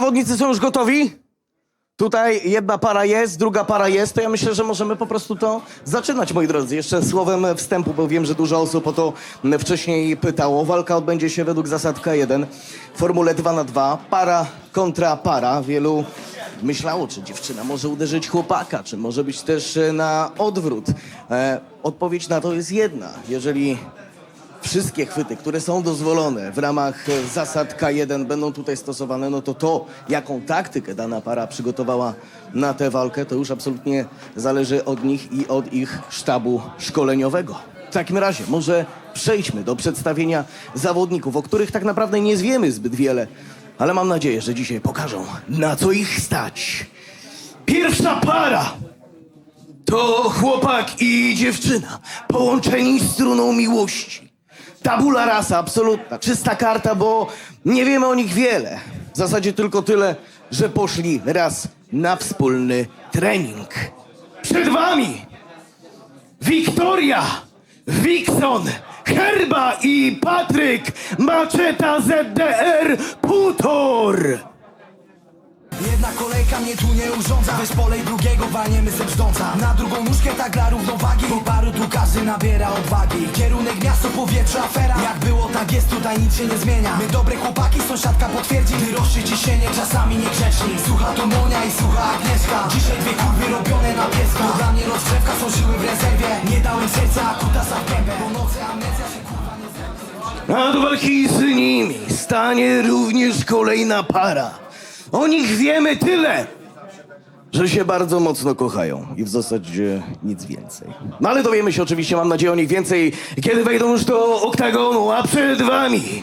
zawodnicy są już gotowi? Tutaj jedna para jest, druga para jest, to ja myślę, że możemy po prostu to zaczynać, moi drodzy. Jeszcze słowem wstępu, bo wiem, że dużo osób o to wcześniej pytało. Walka odbędzie się według zasad K1 w formule 2 na 2 para kontra para. Wielu myślało, czy dziewczyna może uderzyć chłopaka, czy może być też na odwrót. E, odpowiedź na to jest jedna. Jeżeli wszystkie chwyty, które są dozwolone w ramach e, zasad K1 będą tutaj stosowane, no to to, jaką taktykę dana para przygotowała na tę walkę, to już absolutnie zależy od nich i od ich sztabu szkoleniowego. W takim razie może przejdźmy do przedstawienia zawodników, o których tak naprawdę nie wiemy zbyt wiele, ale mam nadzieję, że dzisiaj pokażą, na co ich stać. Pierwsza para! To chłopak i dziewczyna, połączeni struną miłości. Tabula rasa, absolutna, czysta karta, bo nie wiemy o nich wiele. W zasadzie tylko tyle, że poszli raz na wspólny trening. Przed wami Wiktoria, Wikson, Herba i Patryk, Maczeta ZDR, Putor. Jedna kolejka mnie tu nie urządza. Weź polej drugiego, walniemy ze brzdąca. Na drugą nóżkę tak dla równowagi. Po paru tu każdy nabiera odwagi. Kierunek miasto, powietrze, afera. Jak było tak jest, tutaj nic się nie zmienia. My dobre chłopaki, sąsiadka potwierdzi. Ty rośnie ciśnienie, czasami niegrzeczni. Słucha to Monia i słucha Agnieszka. Dzisiaj dwie kurwy robione na pieska. To dla mnie rozgrzewka, są siły w rezerwie. Nie dałem serca, a kutasa w gębę Po nocy amnezja się kurwa nie zerwie do walki z nimi stanie również kolejna para. O nich wiemy tyle, że się bardzo mocno kochają i w zasadzie nic więcej. No ale dowiemy się oczywiście, mam nadzieję, o nich więcej, kiedy wejdą już do oktagonu, a przed wami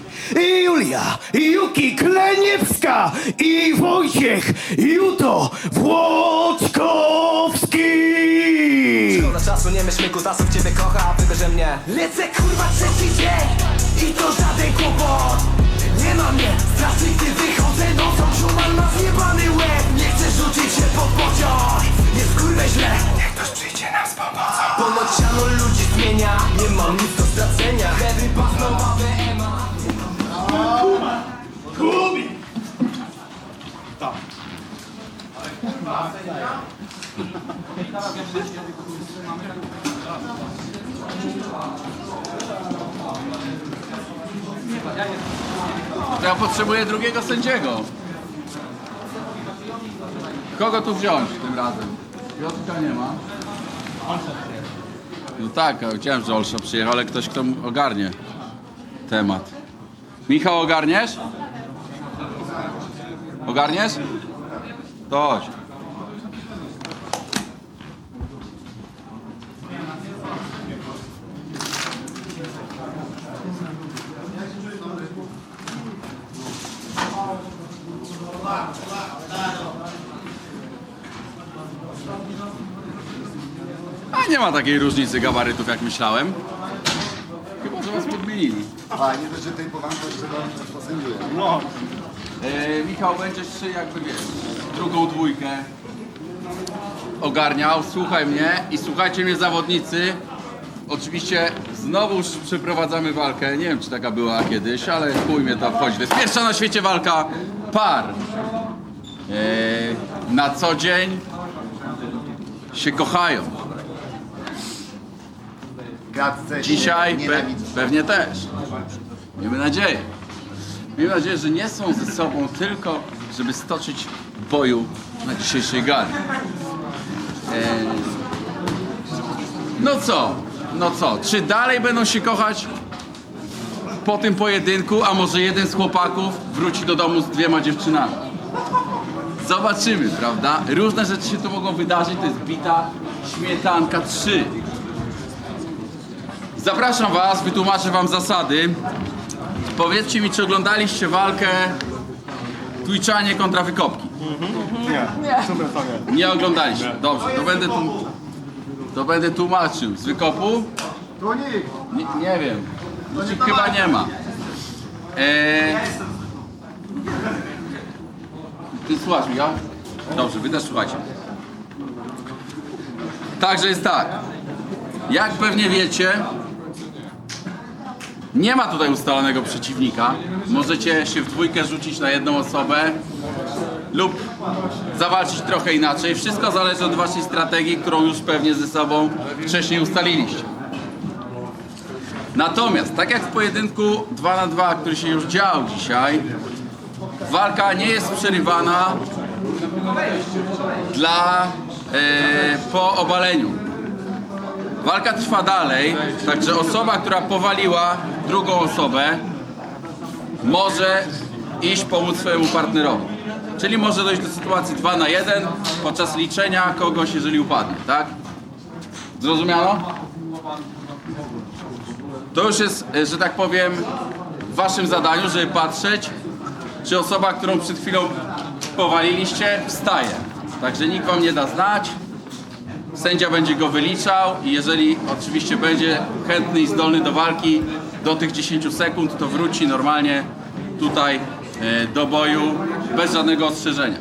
Julia, Juki Kleniewska i Wojciech Juto Włodkowski. Szkoda czasu, nie myśl kutasów, ciebie kocha, a wybierze mnie Lecę kurwa trzeci dzień i to żaden kłopot Nie ma mnie, strasznie gdy wychodzę nocą Szuman ma zjebany łeb, nie chcę rzucić się pod pociąg Jest kurwa źle, niech ktoś przyjdzie nam z pomocą. Ponoć siano ludzi zmienia, nie mam nic do stracenia. Lewy pas, nowa WMA To ja potrzebuję drugiego sędziego. Kogo tu wziąć tym razem? Piotrka nie ma. No tak, chciałem, że Olsza przyjechał, ale ktoś, kto ogarnie temat. Michał, ogarniesz? Ogarniesz? To nie ma takiej różnicy gabarytów, jak myślałem. Chyba, że was podmienili. A, nie dość, że tej powanko jeszcze wam posędziuje. No. E, Michał, będziesz jakby wiesz, drugą dwójkę ogarniał. Słuchaj mnie i słuchajcie mnie zawodnicy. Oczywiście znowu przeprowadzamy walkę. Nie wiem, czy taka była kiedyś, ale chuj mnie to wchodzi. To jest pierwsza na świecie walka par. E, na co dzień się kochają. Dzisiaj się pe nienawidzą. pewnie też. Miejmy nadzieję. Miejmy nadzieję, że nie są ze sobą tylko, żeby stoczyć boju na dzisiejszej gali. Eee, No co? No co? Czy dalej będą się kochać po tym pojedynku, a może jeden z chłopaków wróci do domu z dwiema dziewczynami? Zobaczymy, prawda? Różne rzeczy się tu mogą wydarzyć. To jest bita śmietanka 3. Zapraszam Was, wytłumaczę Wam zasady. Powiedzcie mi, czy oglądaliście walkę Twitchanie kontra Wykopki? Nie. Nie oglądaliście. Dobrze, to będę tu, to będę tłumaczył. Z Wykopu? Nie, nie wiem. No, ci chyba nie ma. Eee... Ty słuchasz mi, ja? Dobrze, wy też słuchajcie. Także jest tak. Jak pewnie wiecie, nie ma tutaj ustalonego przeciwnika. Możecie się w dwójkę rzucić na jedną osobę. lub zawalczyć trochę inaczej. Wszystko zależy od waszej strategii, którą już pewnie ze sobą wcześniej ustaliliście. Natomiast, tak jak w pojedynku 2 na 2, który się już działo dzisiaj, walka nie jest przerywana dla e, po obaleniu. Walka trwa dalej, także osoba, która powaliła drugą osobę, może iść pomóc swojemu partnerowi. Czyli może dojść do sytuacji 2 na 1 podczas liczenia kogoś, jeżeli upadnie, tak? Zrozumiano? To już jest, e, że tak powiem, w waszym zadaniu, żeby patrzeć, czy osoba, którą przed chwilą powaliliście, wstaje. Także nikt wam nie da znać. Sędzia będzie go wyliczał i jeżeli oczywiście będzie chętny i zdolny do walki do tych 10 sekund, to wróci normalnie tutaj e, do boju bez żadnego ostrzeżenia.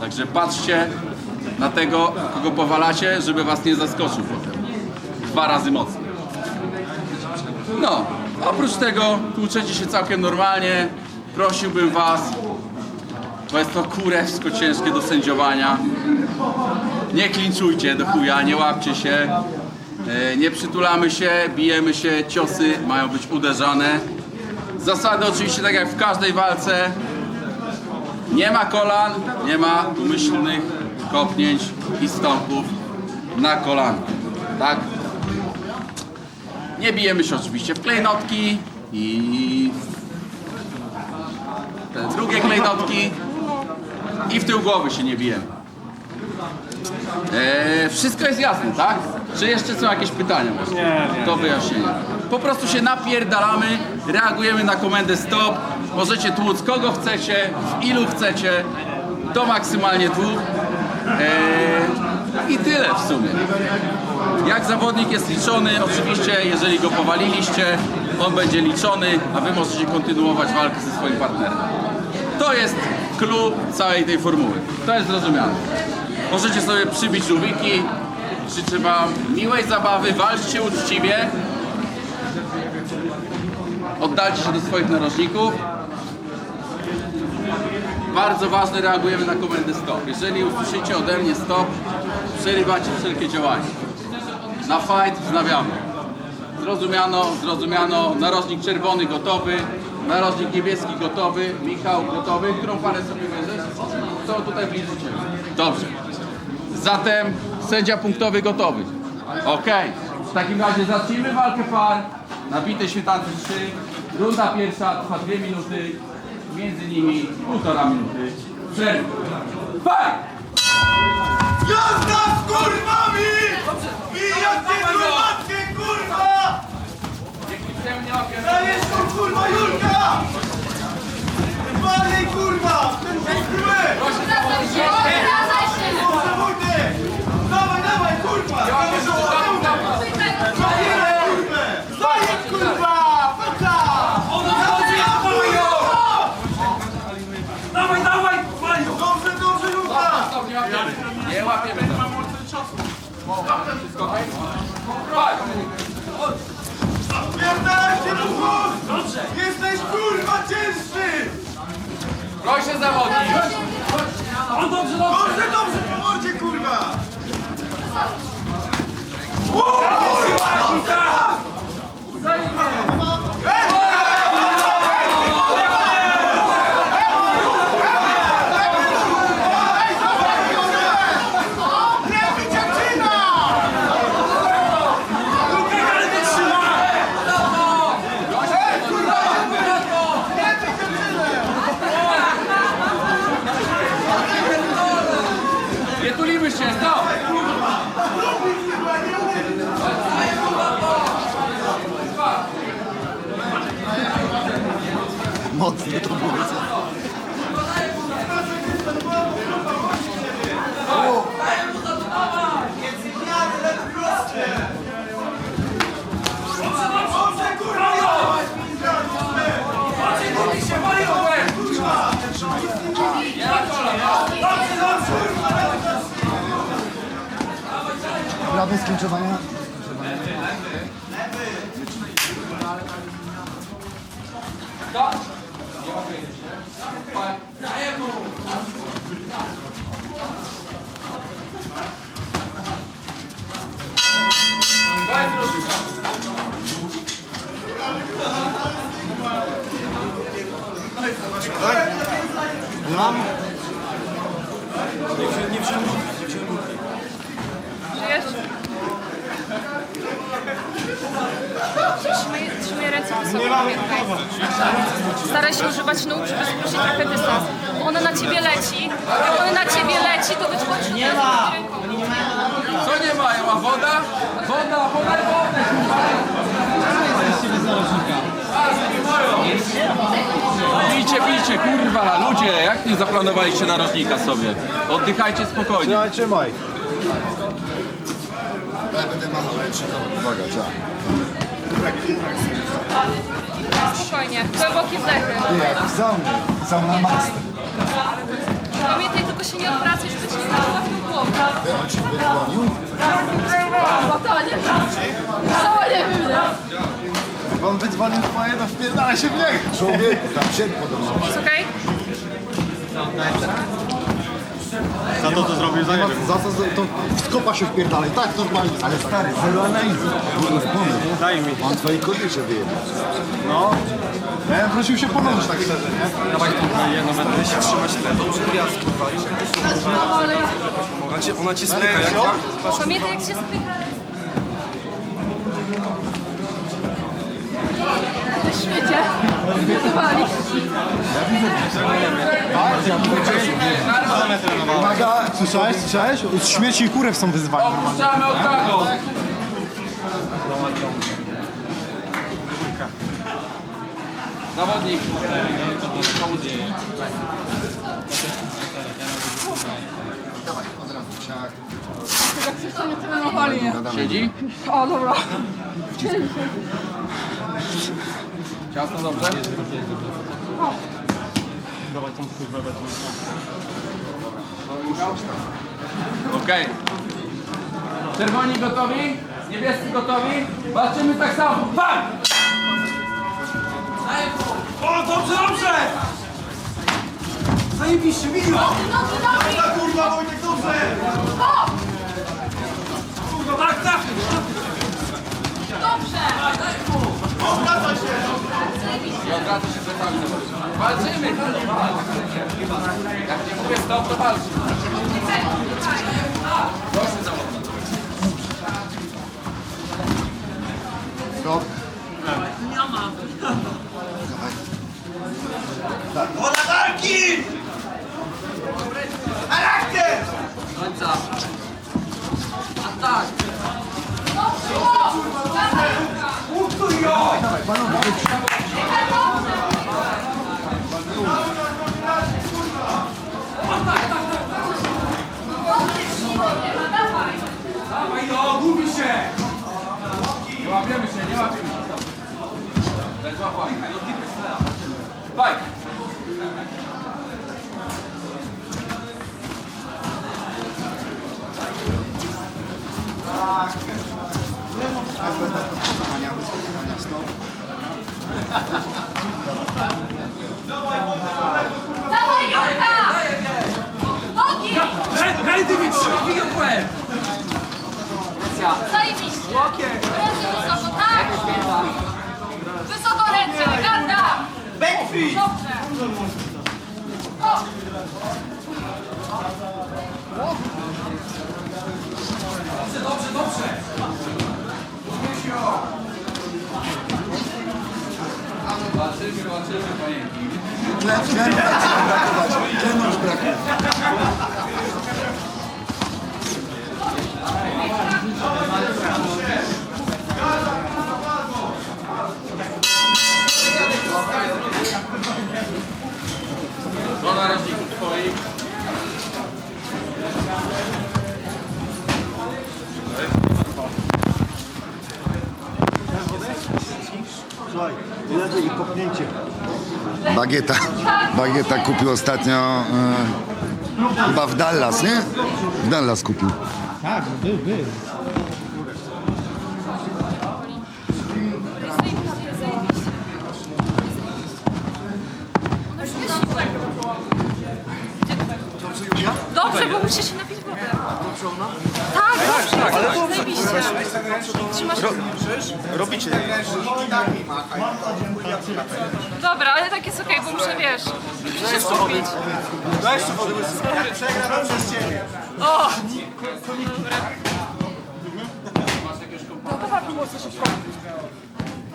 Także patrzcie na tego, kogo powalacie, żeby was nie zaskoczył potem. Dwa razy mocniej. No, oprócz tego tłuczecie się całkiem normalnie. Prosiłbym was, bo jest to kurewsko ciężkie do sędziowania. Nie klinczujcie do chuja, nie łapcie się. E, Nie przytulamy się, bijemy się, ciosy mają być uderzane. Zasady oczywiście tak jak w każdej walce. Nie ma kolan, nie ma umyślnych kopnięć i stąpów na kolan. Tak? Nie bijemy się oczywiście w klejnotki i te drugie klejnotki i w tył głowy się nie bijemy. Eee, wszystko jest jasne, tak? Czy jeszcze są jakieś pytania? Nie, nie. Do wyjaśnienia. Po prostu się napierdalamy, reagujemy na komendę stop. Możecie tłuc kogo chcecie, w ilu chcecie, do maksymalnie dwóch. Eee, I tyle w sumie. Jak zawodnik jest liczony, oczywiście jeżeli go powaliliście, on będzie liczony, a wy możecie kontynuować walkę ze swoim partnerem. To jest clue całej tej formuły. To jest zrozumiane. Możecie sobie przybić żółwiki, życzę wam miłej zabawy, walczcie uczciwie. Oddalcie się do swoich narożników. Bardzo ważne, reagujemy na komendę stop. Jeżeli usłyszycie ode mnie stop, przerywacie wszelkie działania. Na fight wznawiamy. Zrozumiano, zrozumiano. Narożnik czerwony gotowy. Narożnik niebieski gotowy. Michał gotowy. Którą parę sobie bierzesz? Co tutaj bliżej ciebie? Dobrze. Zatem sędzia punktowy gotowy. Okej. W takim razie zacznijmy walkę par. Nabite świetlance 3. Runda pierwsza trwa 2 minuty. Między nimi półtora minuty. Przerwy. Fight! Jazda z kurwami! Bijacie kurwatkę, kurwa! Dajesz tą kurwa Julka! Dalej kurwa! Proszę zawodnik. Dobrze, dobrze, po mordzie, kurwa! Nie Żyjesz? Trzymaj, trzymaj ręce sobą, pamiętaj. Staraj się używać nóg, żeby skrócić trochę dystans. Bo ona na ciebie leci. Jak ona na ciebie leci, to wychodzi nie ma. Co nie mają? A woda? Woda, podaj wodę! Pijcie, pijcie, kurwa, ludzie, jak nie zaplanowaliście narożnika sobie? Oddychajcie spokojnie. Trzymaj, trzymaj. Ja będę machał ręcznie. Uwaga, trzeba. Spokojnie, głębokie wdechy. Ty, jaki sauna. Sauna master. Pamiętaj, tylko się nie odwracaj, żeby ci nie załatwił głowę. On ci wydzwonił? To nie To nie wiem, On wydzwonił twoje, to wpierdala się w niego. Człowieku, tam się podobno. Jest okej? Za to, co zrobił, za Za to, to skopa się wpierdalaj. Tak, normalnie. Ale stary, zero analizy. Daj mi. On twojej kobiecie wyjebał. No. Ja bym prosił się ponownie, tak szczerze, nie? Dawaj tu, jedno, będę się trzymać Ona cię, ona cię spycha, jak ja? Pamiętaj, jak się spycha. Świecie. Zbudowali. Uwaga, słyszałeś, słyszałeś? Śmieci i kurew są wyzwania. Opuszczamy oktagon! Zawodnik. Siedzi? O, dobra. Ciasno dobrze? Okej. Czerwoni gotowi? Niebiescy gotowi? Walczymy tak samo. Pan! O, dobrze, dobrze! Zajebiście, milion! Nogi, nogi! Ta kurwa, Wojtek, dobrze! O! Kurwa, tak, tak! Dobrze! Wracaj się! I odwraca się plecami. Walczymy! Jak nie mówię stop, to walczy. Biją! Zajebiście! Ręce wysoko, tak! Wysoko ręce, garda! Backflip! Dobrze! O! Dobrze, dobrze! Walczymy, walczymy, panienki. Tlen, zaczyna brakować. Tlenu już brakuje. Słuchaj, lepiej i kopnięcie. Bagieta. Bagieta kupił ostatnio e, chyba w Dallas, nie? W Dallas kupił. Tak, był, był. Dobrze, bo musisz się napić wodę. Tak, dobrze, ale zajebiście. Trzymasz się. Robicie. Dobra, ale tak jest okej, bo muszę, wiesz, muszę się skupić. Weź wody łysy. Przegram przez ciebie. O!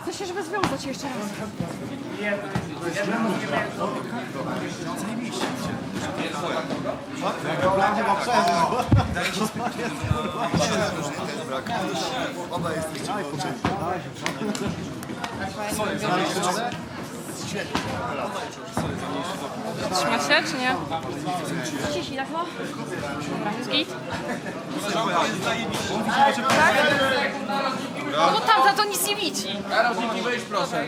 Chcę się, żeby związać jeszcze raz. Trzyma się, czy nie? Ciśnij, tak no? Dobra, jest git. Tak? No bo tamta to nic nie widzi. Narożniki wyjść proszę.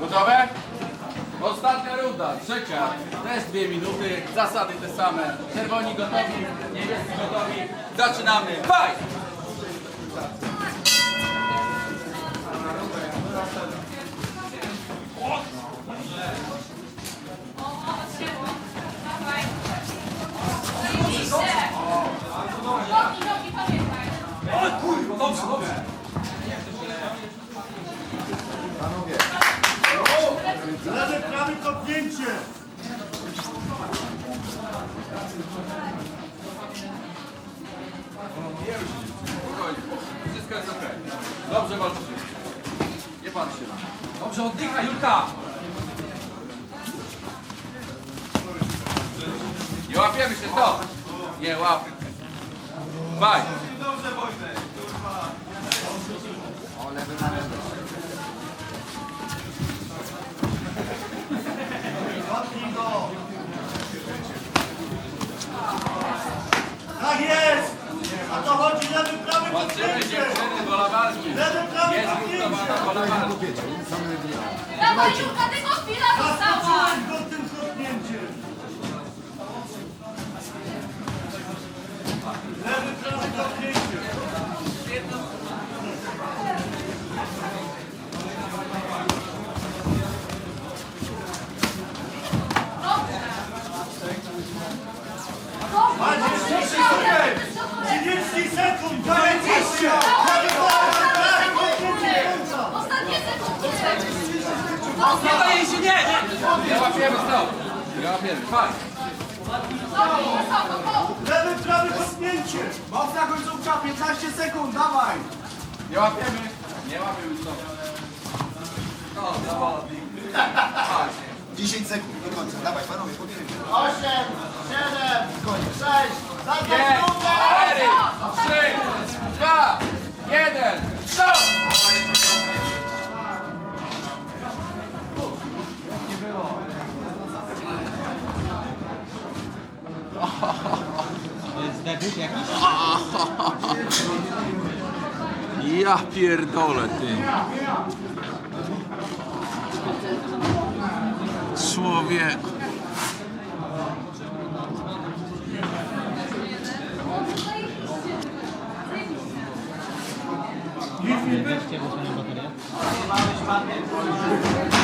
Gotowe? Ostatnia runda, trzecia. Też dwie minuty, zasady te same. Czerwoni gotowi, niebiescy gotowi. Zaczynamy. Fight! Nogi, nogi, Lewy, prawy kopnięcie. Spokojnie. Wszystko jest okej. Dobrze walczycie. Nie patrzcie na. Dobrze, oddychaj, Julka! Nie łapiemy się, stop! Nie łapię. Baj! Tak Końcówka, 15 sekund, dawaj. Nie łapiemy. Nie łapiemy, stop. No, zawodnik. 10 sekund do końca. Dawaj, panowie, podjęcie. 8, 7, 6, zakończ 5, 4, 3, 2, 1, stop! Ja pierdolę, ty. Człowieku. Kto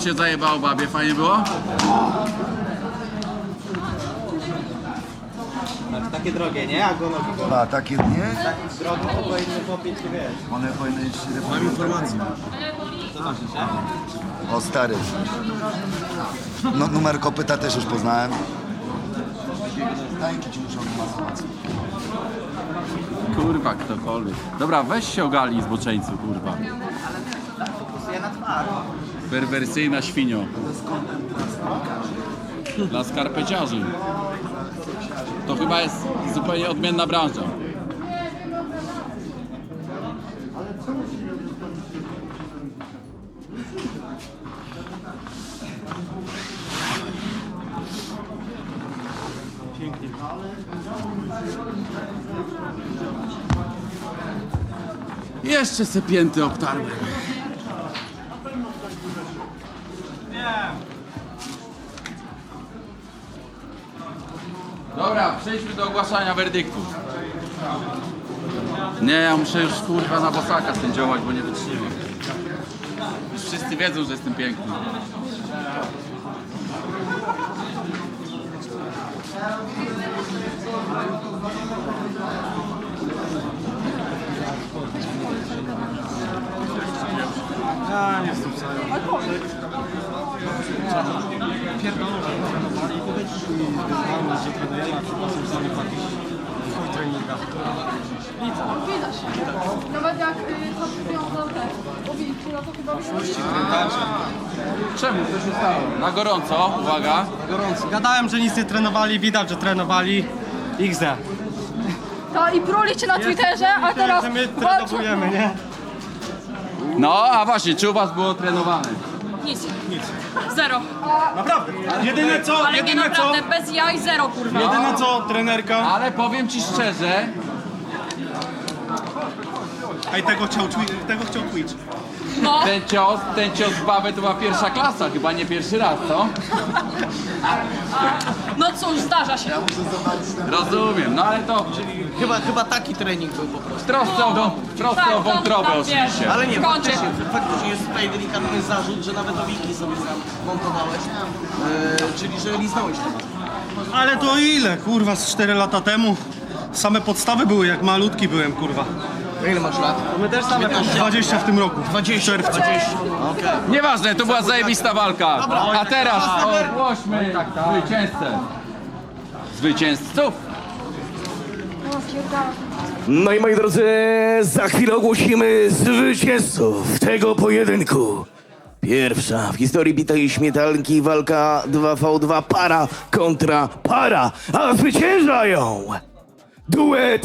tam się zajebało babie? Fajnie było? Takie drogie, nie? Jak ono A takie nie? drogie, to powinny popić, wiesz. One powinny iść Mam informację. O stary. No, numer kopyta też już poznałem. Tajki ci muszą informację. Kurwa, ktokolwiek. Dobra, weź się ogali zboczeńcu, kurwa. Perwersyjna świnio. Dla skarpeciarzy. To chyba jest zupełnie odmienna branża. Jeszcze se pięty obtarłem. Dobra, przejdźmy do ogłaszania werdyktu. Nie, ja muszę już kurwa na bosaka sędziować, bo nie wytrzymam. Już wszyscy wiedzą, że jestem piękny. Ja nie jestem. Pierdolą, że trenowali i że trenujemy, a chuj treninga. Widać. Nawet jak y, te no to chyba Czemu? Co się stało? Na gorąco, uwaga. Gorąco. Gadałem, że nic nie trenowali, widać, że trenowali. XD. To i prolicie na Twitterze, a teraz my walczą. trenujemy, nie? No, a właśnie, czy u was było trenowane? Nic. Nic. Zero. Naprawdę. Jedyne co, Ale nie jedyne co, naprawdę, bez jaj zero, kurwa. jedyne co trenerka... Ale powiem ci szczerze, Ej, tego chciał, Twi- tego chciał Twitch. No, ten cios, ten cios w babę to była pierwsza klasa, chyba nie pierwszy raz, co? no cóż, zdarza się. Rozumiem, no ale to Chyba, chyba taki trening był po prostu. trosce o, wą- w trosce o Tak, wątrobę tam, tam, oczywiście. Ale nie, W kącie. faktycznie, faktycznie jest tutaj delikatny zarzut, że nawet owiki sobie sam montowałeś. E, czyli, że liznąłeś to. Ale to ile, kurwa, z 4 lata temu? Same podstawy były, jak malutki byłem, kurwa. Ile masz lat? My też same 20 w tym roku. 20. 20. Okej. Nieważne, to była zajebista walka. A teraz ogłośmy zwycięzcę. Zwycięzców. No i moi drodzy, za chwilę ogłosimy zwycięzców tego pojedynku. Pierwsza w historii bitej śmietanki walka 2v2 para kontra para, a zwyciężają duet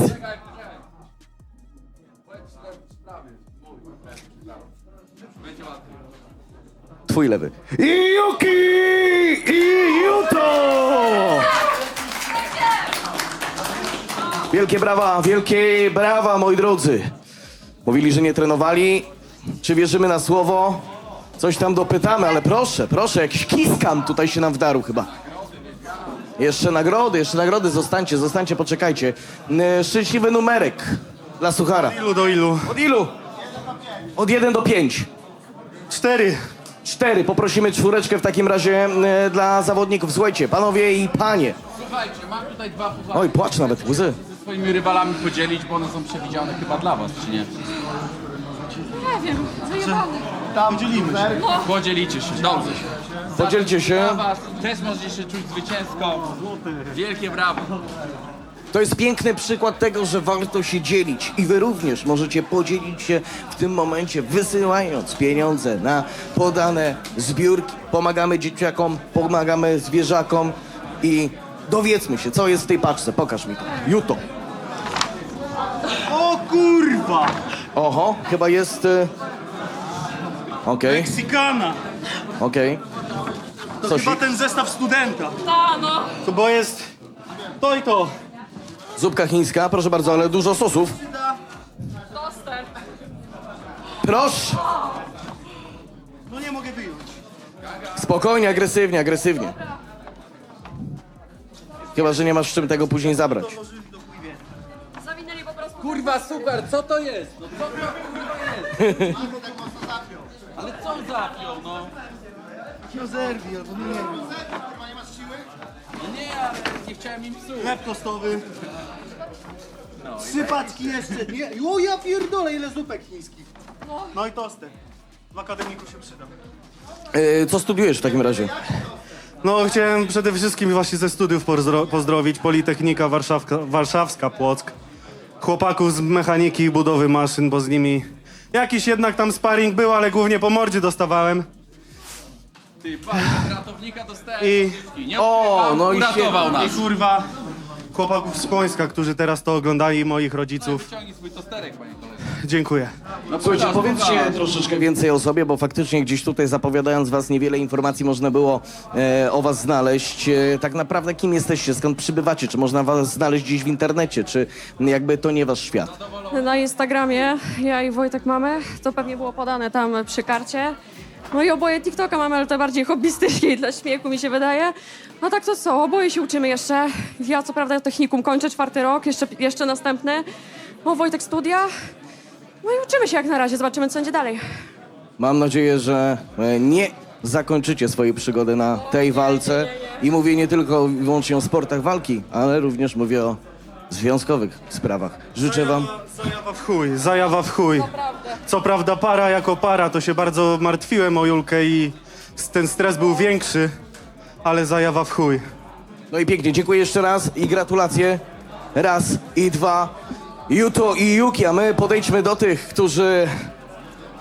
Twój lewy. Yuki i Yuto! Wielkie brawa, wielkie brawa, moi drodzy. Mówili, że nie trenowali. Czy wierzymy na słowo? Coś tam dopytamy, ale proszę, proszę, jakiś kiskam tutaj się nam wdarł chyba. Jeszcze nagrody, jeszcze nagrody, zostańcie, zostańcie, poczekajcie. Szczęśliwy numerek dla Suchara. Ilu do ilu? Od ilu? Od 1 do 5. 4. Cztery. Poprosimy czwóreczkę w takim razie e, dla zawodników. Słuchajcie, panowie i panie. Słuchajcie, mam tutaj dwa puchary. Oj, płacz nawet, łzy. Ze swoimi rywalami podzielić, bo one są przewidziane chyba dla was, czy nie? Nie wiem, wyjebany. Tam dzielimy się. Podzielicie się, dobrze. Podzielcie się. Dla was też możecie się czuć zwycięsko. Wielkie brawo. To jest piękny przykład tego, że warto się dzielić i wy również możecie podzielić się w tym momencie, wysyłając pieniądze na podane zbiórki. Pomagamy dzieciakom, pomagamy zwierzakom i dowiedzmy się, co jest w tej paczce. Pokaż mi to. Juto. O kurwa! Oho, chyba jest... y, Okej, Meksikana. okej. To Coś- chyba ten zestaw studenta. Ta, no. To bo jest to i to. Zupka chińska, proszę bardzo, ale dużo sosów. Toster. Proszę. No nie mogę wyjąć. Spokojnie, agresywnie, agresywnie. Chyba, że nie masz z czym tego później zabrać. Zawinęli po prostu. Kurwa, super, co to jest? No co to kurwa jest? Ale co zapiął, no? No zerwij, albo nie wiem. No nie, ale nie chciałem im psuć. Chleb tostowy. Trzy paczki jeszcze. Nie. O ja pierdolę, ile zupek chińskich. No i tosty. W akademiku się przyda. E, co studiujesz w takim razie? No, chciałem przede wszystkim właśnie ze studiów pozdro- pozdrowić Politechnika Warszawka, Warszawska Płock. Chłopaków z mechaniki i budowy maszyn, bo z nimi jakiś jednak tam sparring był, ale głównie po mordzie dostawałem. Ty, patrz, od ratownika dostałem I- I... Nie O, no i uratował I nas. kurwa, chłopaków z Końska, którzy teraz to oglądali i moich rodziców. Wyciągnij swój tosterek, panie kolego. Dziękuję. No Słuchajcie, powiedzcie troszeczkę więcej o sobie, bo faktycznie gdzieś tutaj zapowiadając was niewiele informacji można było e, o was znaleźć. E, tak naprawdę kim jesteście, skąd przybywacie, czy można was znaleźć gdzieś w internecie, czy jakby to nie wasz świat? Na Instagramie ja i Wojtek mamy, to pewnie było podane tam przy karcie. No i oboje TikToka mamy, ale to bardziej hobbystycznie dla śmiechu mi się wydaje. A tak to co, oboje się uczymy jeszcze. Ja co prawda technikum kończę czwarty rok, jeszcze, jeszcze następny. O, Wojtek studia. No i uczymy się jak na razie, zobaczymy co będzie dalej. Mam nadzieję, że e, nie zakończycie swojej przygody na tej walce. I mówię nie tylko i wyłącznie o sportach walki, ale również mówię o związkowych sprawach. Życzę wam... Zajawa w chuj, zajawa w chuj. Co prawda para jako para, to się bardzo martwiłem o Julkę i s- ten stres był większy, ale zajawa w chuj. No i pięknie, dziękuję jeszcze raz i gratulacje. Raz i dwa. Juto i Yuki, a my podejdźmy do tych, którzy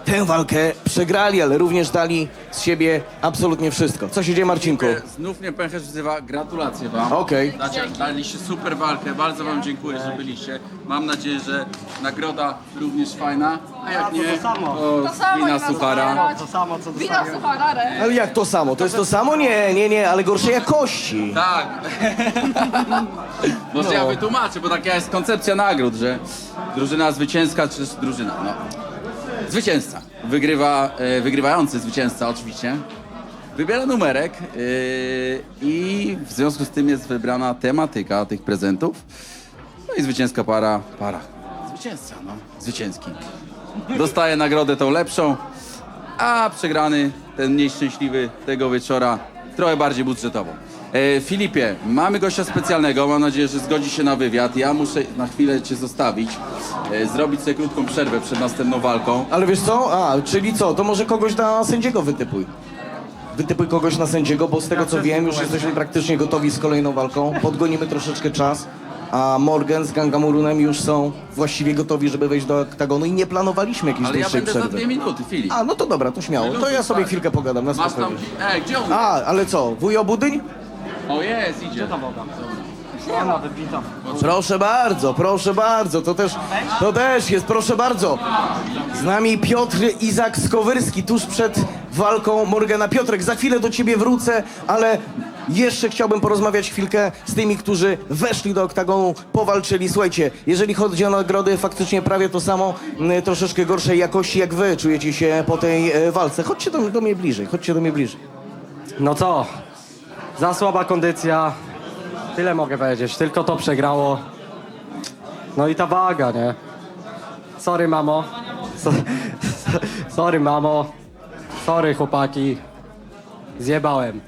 tę walkę przegrali, ale również dali z siebie absolutnie wszystko. Co się dzieje, Marcinku? Znów mnie pęcherz wzywa. Gratulacje wam. Okej. Dacie, daliście super walkę. Bardzo wam dziękuję, że byliście. Mam nadzieję, że nagroda również fajna. A jak nie, to samo. to To samo wina nie ma suchara. To samo co Wina dostałem. suchara, re. Ale jak to samo? To jest to samo? Nie, nie, nie, ale gorszej jakości. Tak. Może ja wytłumaczę, bo taka jest koncepcja nagród, że drużyna zwycięska, czy drużyna, no. Zwycięzca. Wygrywa, e, wygrywający zwycięzca oczywiście. Wybiera numerek e, i w związku z tym jest wybrana tematyka tych prezentów. No i zwycięska para, para. Zwycięzca, no. Zwycięski. Dostaje nagrodę tą lepszą, a przegrany, ten mniej szczęśliwy tego wieczora, trochę bardziej budżetową. E, Filipie, mamy gościa specjalnego, mam nadzieję, że zgodzi się na wywiad. Ja muszę na chwilę cię zostawić, e, zrobić sobie krótką przerwę przed następną walką. Ale wiesz co? A, czyli co? To może kogoś na sędziego wytypuj. Wytypuj kogoś na sędziego, bo z tego co wiem, już jesteśmy praktycznie gotowi z kolejną walką. Podgonimy troszeczkę czas. A Morgan z Gangamurunem już są właściwie gotowi, żeby wejść do oktagonu i nie planowaliśmy jakiejś Ale ja dłuższej będę za przerwy. dwie minuty, Filip. A, no to dobra, to śmiało. To ja sobie chwilkę pogadam, na Masz tam... spokojnie. Ej, gdzie on? A, ale co? Wujo Budyń? O, jest, idzie. Ta woda. Ona. Proszę bardzo, proszę bardzo, to też, to też jest, proszę bardzo. Z nami Piotr Izak Skowyrski, tuż przed walką Morgana. Piotrek, za chwilę do ciebie wrócę, ale jeszcze chciałbym porozmawiać chwilkę z tymi, którzy weszli do oktagonu, powalczyli. Słuchajcie, jeżeli chodzi o nagrody, faktycznie prawie to samo, m, troszeczkę gorszej jakości, jak wy czujecie się po tej e, walce. Chodźcie do, do mnie bliżej, chodźcie do mnie bliżej. No co? Za słaba kondycja. Tyle mogę powiedzieć. Tylko to przegrało. No i ta waga, nie? Sorry, mamo. So, sorry, mamo. Sorry, chłopaki. Zjebałem.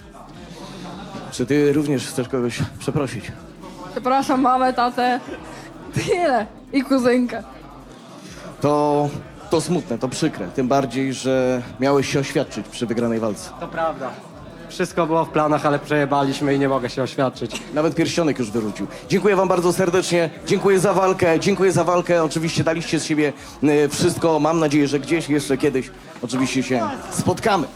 Czy ty również chcesz kogoś przeprosić? Przepraszam mamę, tatę. Tyle. I kuzynkę. To, to smutne, to przykre. Tym bardziej, że miałeś się oświadczyć przy wygranej walce. To prawda. Wszystko było w planach, ale przejebaliśmy i nie mogę się oświadczyć. Nawet pierścionek już wyrzucił. Dziękuję wam bardzo serdecznie. Dziękuję za walkę. Dziękuję za walkę. Oczywiście daliście z siebie e, wszystko. Mam nadzieję, że gdzieś jeszcze kiedyś oczywiście się spotkamy.